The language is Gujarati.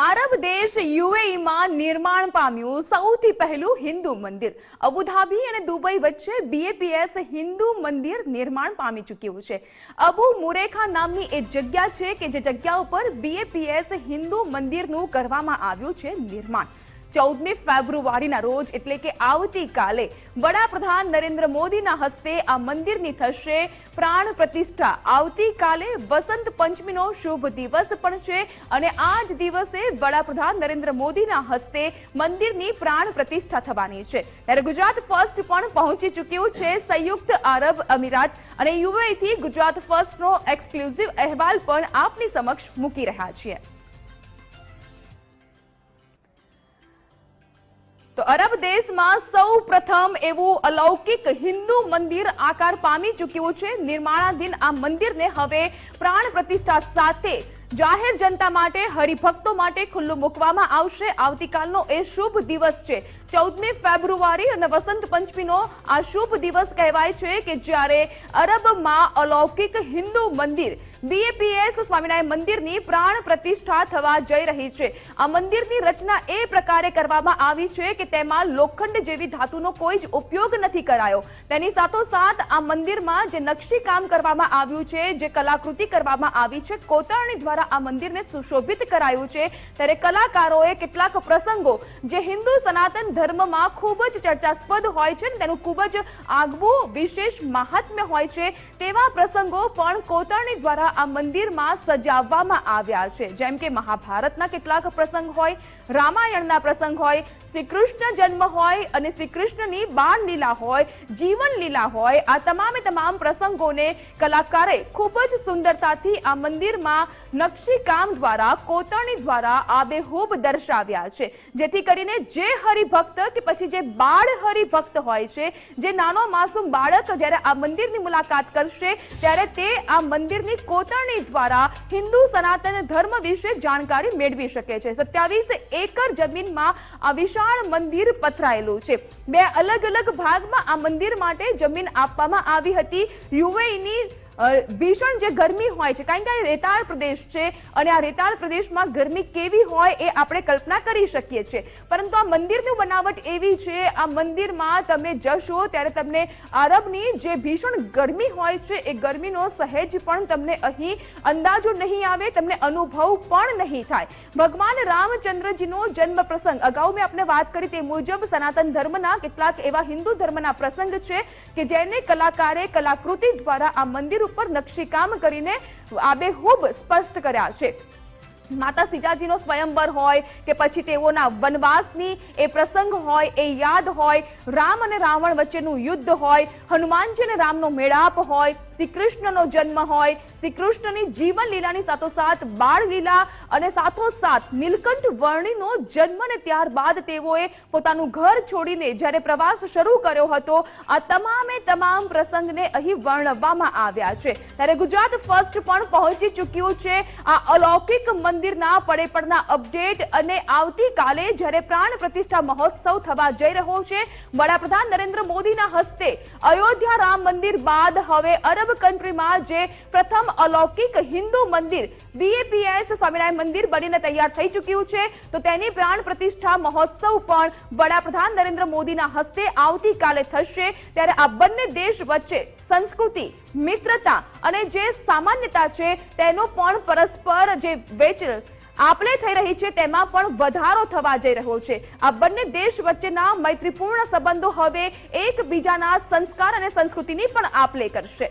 આરબ દેશ યુએઈમાં નિર્માણ પામ્યું સૌથી પહેલું હિન્દુ મંદિર. અબુધાબી અને દુબઈ વચ્ચે બીએપીએસ હિન્દુ મંદિર નિર્માણ પામી ચૂક્યું છે. અબુ મુરેખા નામની એ જગ્યા છે કે જે જગ્યા ઉપર બીએપીએસ હિન્દુ મંદિરનું કરવામાં આવ્યું છે નિર્માણ. ચૌદમી ફેબ્રુઆરીના રોજ, એટલે કે આવતીકાલે, વડાપ્રધાન નરેન્દ્ર મોદીના હસ્તે આ મંદિરની થશે પ્રાણ પ્રતિષ્ઠા. આવતીકાલે વસંત પંચમીનો શુભ દિવસ પણ છે અને આ જ દિવસે વડાપ્રધાન નરેન્દ્ર મોદીના હસ્તે મંદિરની પ્રાણ પ્રતિષ્ઠા થવાની છે. ત્યારે ગુજરાત ફર્સ્ટ પણ પહોંચી ચૂક્યું છે સંયુક્ત આરબ અમીરાત અને યુએથી ગુજરાત ફર્સ્ટનો એક્સક્લુઝિવ અહેવાલ પણ આપની સમક્ષ મૂકી રહ્યા છીએ. તો અરબ દેશમાં સૌ પ્રથમ એવું અલૌકિક હિન્દુ મંદિર આકાર પામી ચૂક્યું છે. નિર્માણાધીન આ મંદિરને હવે પ્રાણ પ્રતિષ્ઠા સાથે જાહેર જનતા માટે, હરિભક્તો માટે ખુલ્લું મૂકવામાં આવશે. આવતીકાલનો એ શુભ દિવસ છે. ચૌદમી ફેબ્રુઆરી અને વસંત પંચમીનો આ શુભ દિવસ કહેવાય છે કે જ્યારે અરબમાં અલૌકિક હિન્દુ મંદિર બીએપીએસ સ્વામિનારાયણ મંદિરની પ્રાણ પ્રતિષ્ઠા થવા જઈ રહી છે. આ મંદિરની રચના એ પ્રકારે કરવામાં આવી છે કે તેમાં લોખંડ જેવી ધાતુનો કોઈ જ ઉપયોગ નથી કરાયો. તેની સાથોસાથ આ મંદિરમાં જે નકશી કામ કરવામાં આવ્યું છે, જે કલાકૃતિ કરવામાં આવી છે, કોતરણી દ્વારા આ મંદિરને સુશોભિત કરાયું છે. ત્યારે કલાકારોએ કેટલાક પ્રસંગો જે હિન્દુ સનાતન ધર્મમાં ખૂબ જ ચર્ચાસ્પદ હોય છે તેનું ખૂબ જ આગવું, વિશેષ મહાત્મ્ય હોય છે, તેવા પ્રસંગો પણ કોતરણી દ્વારા આ મંદિરમાં સજાવવામાં આવ્યા છે. જેમ કે મહાભારતના કેટલાક પ્રસંગ હોય, રામાયણના પ્રસંગ હોય શ્રી કૃષ્ણ જન્મ હોય અને શ્રી કૃષ્ણની બાળ લીલા હોય જીવન લીલા હોય, આ તમામે તમામ પ્રસંગોને કલાકારે ખૂબ જ સુંદરતાથી આ મંદિરમાં નકશી કામ દ્વારા, કોતરણી દ્વારા આબેહૂબ દર્શાવ્યા છે. જેથી કરીને જે હરિભક્ત કે પછી જે બાળ હરિભક્ત હોય છે, જે નાનો માસૂમ બાળક જ્યારે આ મંદિરની મુલાકાત કરશે, ત્યારે તે આ મંદિરની કોતરણી દ્વારા હિન્દુ સનાતન ધર્મ વિશે જાણકારી મેળવી શકે છે. સત્યાવીસ એકર જમીનમાં આ વિશાળ મંદિર પથરાયેલું છે. બે અલગ અલગ ભાગમાં આ મંદિર માટે જમીન આપવામાં આવી હતી. યુએઈની ભીષણ જે ગરમી હોય છે, કારણ કે આ રેતાળ પ્રદેશ છે અને આ રેતાળ પ્રદેશમાં ગરમી કેવી હોય એ આપણે કલ્પના કરી શકીએ છીએ. પરંતુ આ મંદિરની બનાવટ એવી છે, આ મંદિરમાં તમે જશો ત્યારે તમને આરબની જે ભીષણ ગરમી હોય છે, એ ગરમીનો સહેજ પણ તમને અહીં અંદાજો નહીં આવે, તમને અનુભવ પણ નહીં થાય. ભગવાન રામચંદ્રજીનો જન્મ પ્રસંગ, અગાઉ મેં આપણે વાત કરી તે મુજબ સનાતન ધર્મના કેટલાક એવા હિન્દુ ધર્મના પ્રસંગ છે કે જેને કલાકારે કલાકૃતિ દ્વારા આ મંદિર ઉપર નકશીકામ કરીને આબેહૂબ સ્પષ્ટ કર્યા છે. માતા સીજાજીનો સ્વયંવર હોય કે પછી તેઓના વનવાસની એ પ્રસંગ હોય, એ યાદ હોય, રામ અને રાવણ વચ્ચેનું યુદ્ધ હોય, હનુમાનજી અને રામનો મેળાપ હોય શ્રી કૃષ્ણનો જન્મ હોય શ્રી કૃષ્ણની જીવન લીલાની સાથોસાથ બાળ લીલા અને સાથોસાથ નીલકંઠ વર્ણિનો જન્મ ને ત્યારબાદ તેઓએ પોતાનું ઘર છોડીને જ્યારે પ્રવાસ શરૂ કર્યો હતો, આ તમામે તમામ પ્રસંગને અહીં વર્ણવવામાં આવ્યા છે. ત્યારે ગુજરાત ફર્સ્ટ પણ પહોંચી ચૂક્યું છે આ અલૌકિક મંદિરના પડેપડના અપડેટ અને આવતીકાલે જ્યારે પ્રાણ પ્રતિષ્ઠા મહોત્સવ થવા જઈ રહ્યો છે, વડાપ્રધાન નરેન્દ્ર મોદીના હસ્તે અયોધ્યા રામ મંદિર બાદ હવે અરબ કન્ટ્રીમાં જે પ્રથમ અલૌકિક હિન્દુ મંદિર બીએપીએસ સ્વામિનારાયણ મંદિર બનીને તૈયાર થઈ ચૂક્યું છે. તો તેની પ્રાણ પ્રતિષ્ઠા મહોત્સવ પણ વડાપ્રધાન નરેન્દ્ર મોદીના હસ્તે આવતીકાલે થશે. ત્યારે આ બંને દેશ વચ્ચે સંસ્કૃતિ, મિત્રતા અને જે સામાન્યતા છે, તેનો પણ પરસ્પર જે વેચ આપણે થઈ રહી છે, તેમાં પણ વધારો થવા જઈ રહ્યો છે. આ બંને દેશ વચ્ચેના મૈત્રીપૂર્ણ સંબંધો હવે એકબીજાના સંસ્કાર અને સંસ્કૃતિની પણ આપલે કરશે.